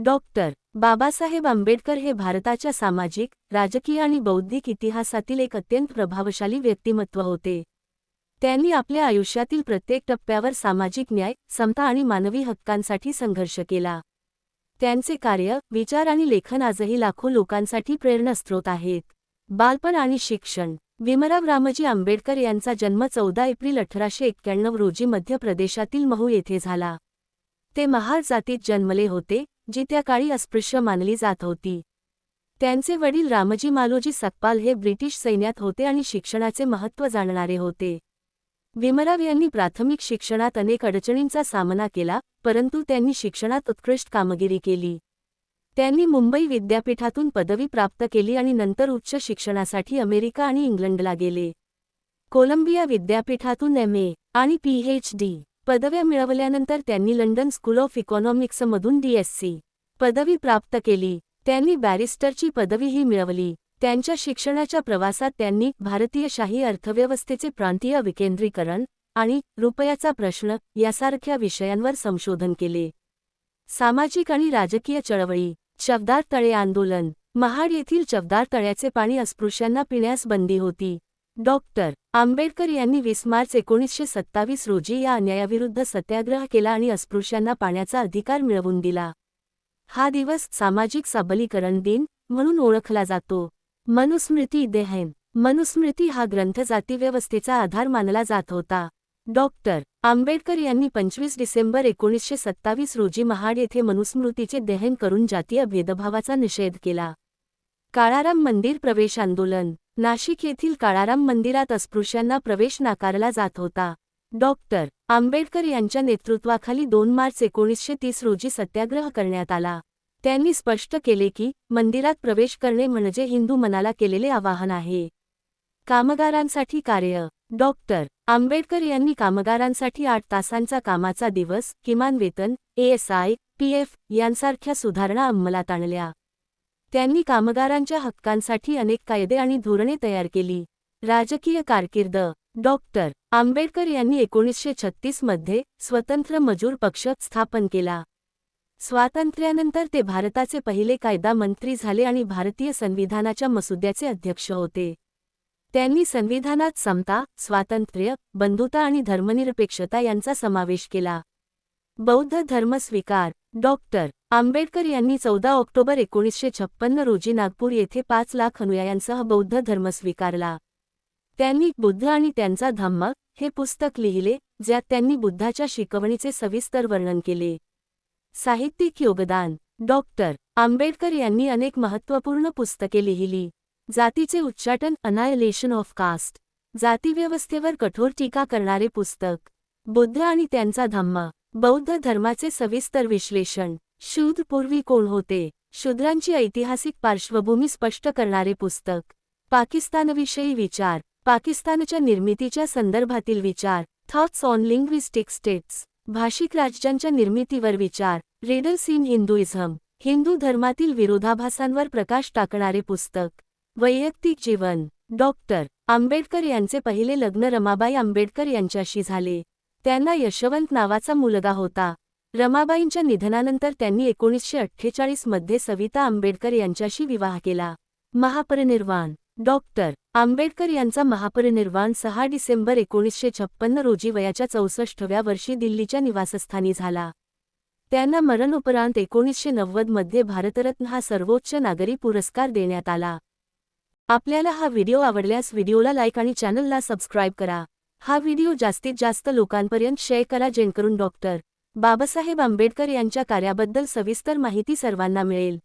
Doctor Babasaheb Ambedkar हे भारताच्या सामाजिक राजकीय आणि बौद्धिक इतिहासातील एक अत्यंत प्रभावशाली व्यक्तिमत्व होते. त्यांनी आपल्या आयुष्यातील प्रत्येक टप्प्यावर सामाजिक न्याय समता आणि मानवी हक्कांसाठी संघर्ष केला. त्यांचे कार्य विचार आणि लेखन आजही लाखो लोकांसाठी प्रेरणास्त्रोत आहेत. बालपण आणि शिक्षण. भीमराव रामजी आंबेडकर यांचा जन्म चौदा एप्रिल अठराशे एक्क्याण्णव रोजी मध्य प्रदेशातील महू येथे झाला. ते महार जातीत जन्मले होते जी त्या काळी अस्पृश्य मानली जात होती. त्यांचे वडील रामजी मालोजी सकपाल हे ब्रिटिश सैन्यात होते आणि शिक्षणाचे महत्त्व जाणणारे होते. भीमराव यांनी प्राथमिक शिक्षणात अनेक अडचणींचा सामना केला परंतु त्यांनी शिक्षणात उत्कृष्ट कामगिरी केली. त्यांनी मुंबई विद्यापीठातून पदवी प्राप्त केली आणि नंतर उच्च शिक्षणासाठी अमेरिका आणि इंग्लंडला गेले. कोलंबिया विद्यापीठातून एम ए आणि पीएच डी. पदव्या मिळवल्यानंतर त्यांनी लंडन स्कूल ऑफ इकॉनॉमिक्समधून डीएससी पदवी प्राप्त केली. त्यांनी बॅरिस्टरची पदवीही मिळवली. त्यांच्या शिक्षणाच्या प्रवासात त्यांनी भारतीय शाही अर्थव्यवस्थेचे प्रांतीय विकेंद्रीकरण आणि रुपयाचा प्रश्न यासारख्या विषयांवर संशोधन केले. सामाजिक आणि राजकीय चळवळी चवदार तळे आंदोलन महाड येथील चवदार तळ्याचे पाणी अस्पृश्यांना पिण्यास बंदी होती. डॉक्टर आंबेडकर यांनी वीस मार्च एकोणीसशे सत्तावीस रोजी या अन्यायाविरुद्ध सत्याग्रह केला आणि अस्पृश्यांना पाण्याचा अधिकार मिळवून दिला. हा दिवस सामाजिक सबलीकरण दिन म्हणून ओळखला जातो. मनुस्मृती देहन. मनुस्मृती हा ग्रंथ जातीव्यवस्थेचा आधार मानला जात होता. डॉक्टर आंबेडकर यांनी पंचवीस डिसेंबर एकोणीसशे सत्तावीस रोजी महाड येथे मनुस्मृतीचे दहन करून जातीय भेदभावाचा निषेध केला. काळाराम मंदिर प्रवेश आंदोलन. नाशिक येथील काळाराम मंदिरात अस्पृश्यांना प्रवेश नाकारला जात होता. डॉक्टर आंबेडकर यांच्या नेतृत्वाखाली दोन मार्च एकोणीसशे तीस रोजी सत्याग्रह करण्यात आला. त्यांनी स्पष्ट केले की मंदिरात प्रवेश करणे म्हणजे हिंदू मनाला केलेले आवाहन आहे. कामगारांसाठी कार्य. डॉक्टर आंबेडकर यांनी कामगारांसाठी आठ तासांचा कामाचा दिवस किमान वेतन एएसआय पीएफ यांसारख्या सुधारणा अंमलात आणल्या. त्यांनी कामगारांच्या हक्कांसाठी अनेक कायदे आणि धोरणे तयार केली. राजकीय कारकीर्द. डॉक्टर आंबेडकर यांनी एकोणीसशे छत्तीसमध्ये स्वतंत्र मजूर पक्ष स्थापन केला. स्वातंत्र्यानंतर ते भारताचे पहिले कायदा मंत्री झाले आणि भारतीय संविधानाच्या मसुद्याचे अध्यक्ष होते. त्यांनी संविधानात समता स्वातंत्र्य बंधुता आणि धर्मनिरपेक्षता यांचा समावेश केला. बौद्ध धर्म स्वीकार. डॉक्टर आंबेडकर यांनी चौदा ऑक्टोबर एकोणीसशे छप्पन्न रोजी नागपूर येथे पाच लाख अनुयायांसह बौद्ध धर्म स्वीकारला. त्यांनी बुद्ध आणि त्यांचा धम्म हे पुस्तक लिहिले ज्यात त्यांनी बुद्धाच्या शिकवणीचे सविस्तर वर्णन केले. साहित्यिक योगदान डॉक्टर आंबेडकर यांनी अनेक महत्त्वपूर्ण पुस्तके लिहिली. जातीचे उच्चाटन अनायलेशन ऑफ कास्ट जातीव्यवस्थेवर कठोर टीका करणारे पुस्तक बुद्ध आणि त्यांचा धम्म बौद्ध धर्माचे सविस्तर विश्लेषण. शूद्र पूर्वी कोण होते? शूद्रांची ऐतिहासिक पार्श्वभूमी स्पष्ट करणारे पुस्तक. पाकिस्तानविषयी विचार. पाकिस्तानच्या निर्मितीच्या संदर्भातील विचार. थॉट्स ऑन लिंग्विस्टिक स्टेट्स भाषिक राज्यांच्या निर्मितीवर विचार. रीडर्स इन हिंदुइझम हिंदू धर्मातील विरोधाभासांवर प्रकाश टाकणारे पुस्तक. वैयक्तिक जीवन. डॉक्टर. आंबेडकर यांचे पहिले लग्न रमाबाई आंबेडकर यांच्याशी झाले. त्यांना यशवंत नावाचा मुलगा होता. रमाबाईंच्या निधनानंतर त्यांनी एकोणीसशे अठ्ठेचाळीसमध्ये सविता आंबेडकर यांच्याशी विवाह केला. महापरिनिर्वाण. डॉक्टर आंबेडकर यांचा महापरिनिर्वाण सहा डिसेंबर एकोणीसशे छप्पन्न रोजी वयाच्या चौसष्टव्या वर्षी दिल्लीच्या निवासस्थानी झाला. त्यांना मरणोपरांत एकोणीसशे नव्वदमध्ये भारतरत्न हा सर्वोच्च नागरी पुरस्कार देण्यात आला. आपल्याला हा व्हिडिओ आवडल्यास व्हिडिओला लाईक आणि चॅनलला सबस्क्राईब करा. हा व्हिडिओ जास्तीत जास्त लोकांपर्यंत शेअर करा जेणेकरून डॉक्टर बाबासाहेब आंबेडकर यांच्या कार्याबद्दल सविस्तर माहिती सर्वांना मिळेल.